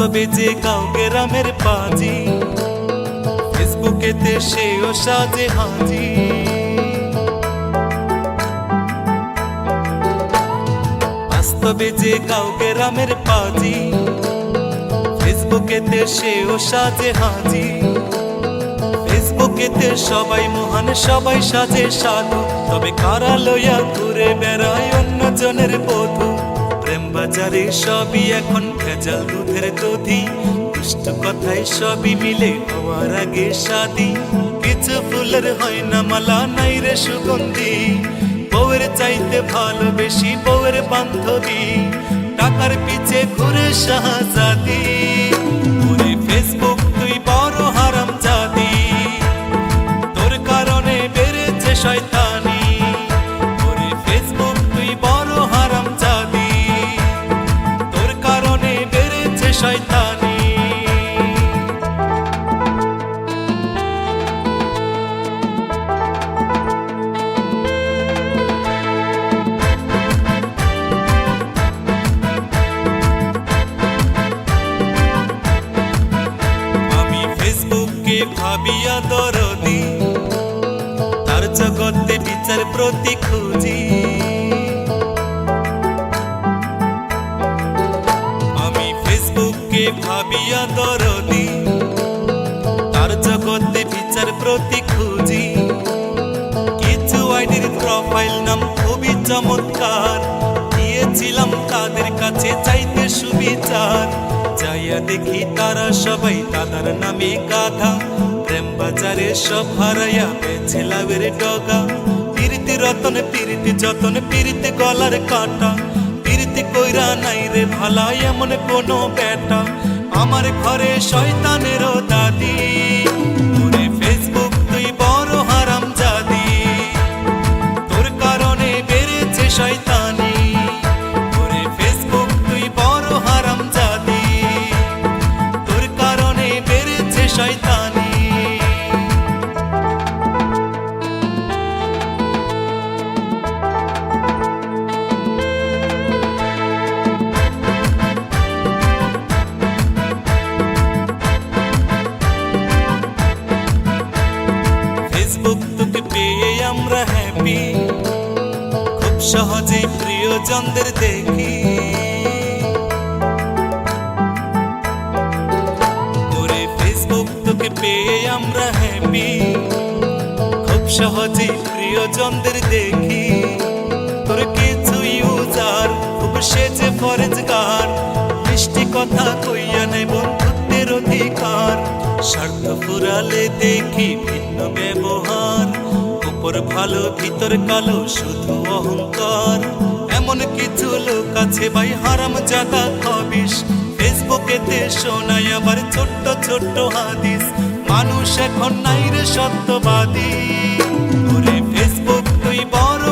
যে কাউকে রামের পাজি, ফেসবুকেতে সেও সাজে হাজি। বাস্তবে যে কাউকে রামের পাজি, ফেসবুকেতে সেও সাজে হাজি। ফেসবুকেতে সবাই মহান, সবাই সাজে সাধু। তবে কারা লইয়া ঘুরে বেড়ায় অন্য জনের বধু। প্রেম বাজারে সবই এখন ভেজাল দুধের দধি। দুষ্ট কথায় সবই মিলে হওয়ার আগে শাদি কিছু ফুলের হয় না মালা, নাই রে সুগন্ধি। বউয়ের চাইতে ভালোবেসি বউয়ের বান্ধবী। টাকার পিছে ঘুরে শাহজাদি। বেড়েছে শয়তানি। শয়তানি। আমি ফেসবুককে ভাবিয়া দরদি তার জগতে বিচার প্রতি খুঁজি। ভাবিয়া দরদি তার জগতে বিচার প্রতি খুঁজি। কিছু আইডির প্রোফাইল নাম খুবই চমৎকার। দিয়েছিলাম তাদের কাছে চাইতে সুবিচার। যাইয়া দেখি তারা সবাই দাদার নামে গাধা। প্রেম বাজারে সব হারাইয়া পেয়েছে লাভের ডগা। পিরিতি রতন, পিরিতি যতন, পিরিতি গলার কাটা। পিরিতি কইরা নাই রে ভালা, এমন কোনো বেটা আমার ঘরে শয়তানেরও দাদি। ফেসবুক তুই বড় হারাম জাদি। তোর কারণে বেড়েছে শয়তানি। ওরে ফেসবুক তুই বড় হারাম জাদি। তোর কারণে বেড়েছে শয়তানি। আমরা হ্যাপি খুব সহজেই প্রিয়জনদের দেখি। ওরে ফেসবুক তোকে পেয়ে আমরা হ্যাপি খুব সহজেই প্রিয়জনদের দেখি। তোর কিছু ইউজার খুব সেজে ফরেজগার। মিষ্টি কথা কইয়া নেই বন্ধুত্বের অধিকার। স্বার্থ ফুরালে দেখি ভিন্ন ব্যবহার। উপর ভালো, ভিতর কালো, শুধু অহংকার। এমন কিছু লোক আছে ভাই, হারাম জাদা খবিস ফেসবুকেতে শোনায় আবার ছোট্ট ছোট্ট হাদিস। মানুষ এখন নাই রে সত্যবাদী। ফেসবুক তুই বড়